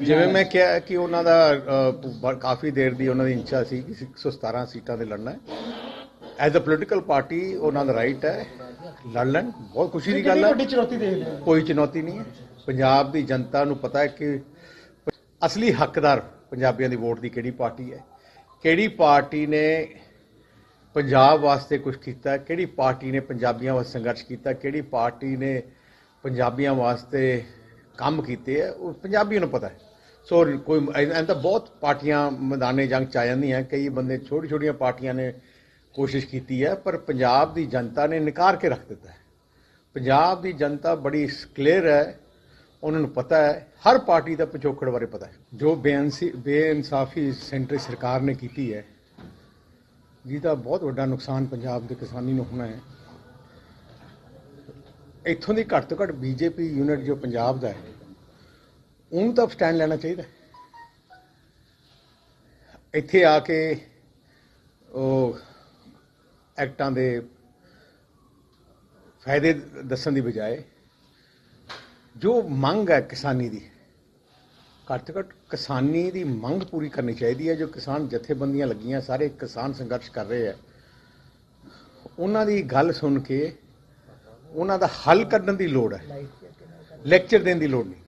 ਜਿਵੇਂ ਮੈਂ ਕਿਹਾ ਕਿ ਉਹਨਾਂ ਦਾ ਅ, ਕਾਫੀ ਦੇਰ ਦੀ ਉਹਨਾਂ ਦੀ ਇੱਛਾ ਸੀ ਕਿ 117 ਸੀਟਾਂ ਤੇ ਲੜਨਾ ਹੈ। ਐਜ਼ ਅ ਪੋਲੀਟੀਕਲ ਪਾਰਟੀ ਉਹਨਾਂ ਦਾ ਰਾਈਟ ਹੈ। ਲੜ ਲੈਣ। ਬਹੁਤ ਖੁਸ਼ੀ ਦੀ ਗੱਲ ਹੈ ਵੱਡੀ ਚੁਣੌਤੀ ਦੇਖਦੇ ਹੋ? ਕੋਈ ਚੁਣੌਤੀ ਨਹੀਂ ਹੈ। ਪੰਜਾਬ ਦੀ ਜਨਤਾ ਨੂੰ ਪਤਾ ਹੈ ਕਿ ਅਸਲੀ ਹੱਕਦਾਰ ਪੰਜਾਬੀਆਂ ਦੀ ਵੋਟ ਦੀ ਕਿਹੜੀ ਪਾਰਟੀ ਹੈ। ਕਿਹੜੀ ਪਾਰਟੀ ਨੇ ਪੰਜਾਬ ਵਾਸਤੇ ਕੁਝ ਕੀਤਾ ਕਿਹੜੀ ਪਾਰਟੀ ਨੇ ਪੰਜਾਬੀਆਂ ਵਾਸਤੇ ਸੰਘਰਸ਼ ਕੀਤਾ ਕਿਹੜੀ ਪਾਰਟੀ ਨੇ ਪੰਜਾਬੀਆਂ ਵਾਸਤੇ ਕੰਮ ਕੀਤੇ ਹੈ ਉਹ ਪੰਜਾਬੀਆਂ ਨੂੰ ਪਤਾ ਹੈ। ਸੋ ਕੋਈ, ਐਂ ਤਾਂ ਬਹੁਤ ਪਾਰਟੀਆਂ, ਮੈਦਾਨੇ ਜੰਗ ਚ ਆ ਜਾਂਦੀਆਂ ਕਈ ਬੰਦੇ ਛੋਟੀ ਛੋਟੀਆਂ ਪਾਰਟੀਆਂ ਨੇ ਕੋਸ਼ਿਸ਼ ਕੀਤੀ ਹੈ, ਪਰ ਪੰਜਾਬ ਦੀ ਜਨਤਾ ਨੇ ਨਕਾਰ ਕੇ ਰੱਖ ਦਿੱਤਾ ਹੈ। ਪੰਜਾਬ ਦੀ ਜਨਤਾ ਬੜੀ ਕਲੀਅਰ ਹੈ, ਉਹਨਾਂ ਨੂੰ ਪਤਾ ਹੈ, ਹਰ ਪਾਰਟੀ ਦਾ ਪਿਛੋਕੜ ਬਾਰੇ ਪਤਾ ਹੈ। ਜੋ ਬੇਅੰਸੀ, ਬੇਇਨਸਾਫੀ ਸੈਂਟਰ ਸਰਕਾਰ ਨੇ ਕੀਤੀ ਹੈ, ਜਿਹਦਾ ਬਹੁਤ ਵੱਡਾ ਨੁਕਸਾਨ ਪੰਜਾਬ ਦੇ ਕਿਸਾਨੀ ਨੂੰ ਹੋਣਾ ਹੈ। ਇੱਥੋਂ ਦੀ ਘੱਟ ਤੋਂ ਘੱਟ ਬੀਜੇਪੀ ਯੂਨਿਟ ਜੋ ਪੰਜਾਬ ਦਾ ਹੈ, ਉਹਨੂੰ ਤਾਂ ਸਟੈਂਡ ਲੈਣਾ ਚਾਹੀਦਾ ਇੱਥੇ ਆ ਕੇ ਉਹ ਐਕਟਾਂ ਦੇ ਫਾਇਦੇ ਦੱਸਣ ਦੀ ਬਜਾਏ ਜੋ ਮੰਗ ਹੈ ਕਿਸਾਨੀ ਦੀ, ਘੱਟ ਤੋਂ ਘੱਟ ਕਿਸਾਨੀ ਦੀ ਮੰਗ ਪੂਰੀ ਕਰਨੀ ਚਾਹੀਦੀ ਹੈ। ਜੋ ਕਿਸਾਨ ਜਥੇਬੰਦੀਆਂ ਲੱਗੀਆਂ, ਸਾਰੇ ਕਿਸਾਨ ਸੰਘਰਸ਼ ਕਰ ਰਹੇ ਹੈ, ਉਹਨਾਂ ਦੀ ਗੱਲ ਸੁਣ ਕੇ ਉਹਨਾਂ ਦਾ ਹੱਲ ਕੱਢਣ ਦੀ ਲੋੜ ਹੈ। ਲੈਕਚਰ ਦੇਣ ਦੀ ਲੋੜ ਨਹੀਂ।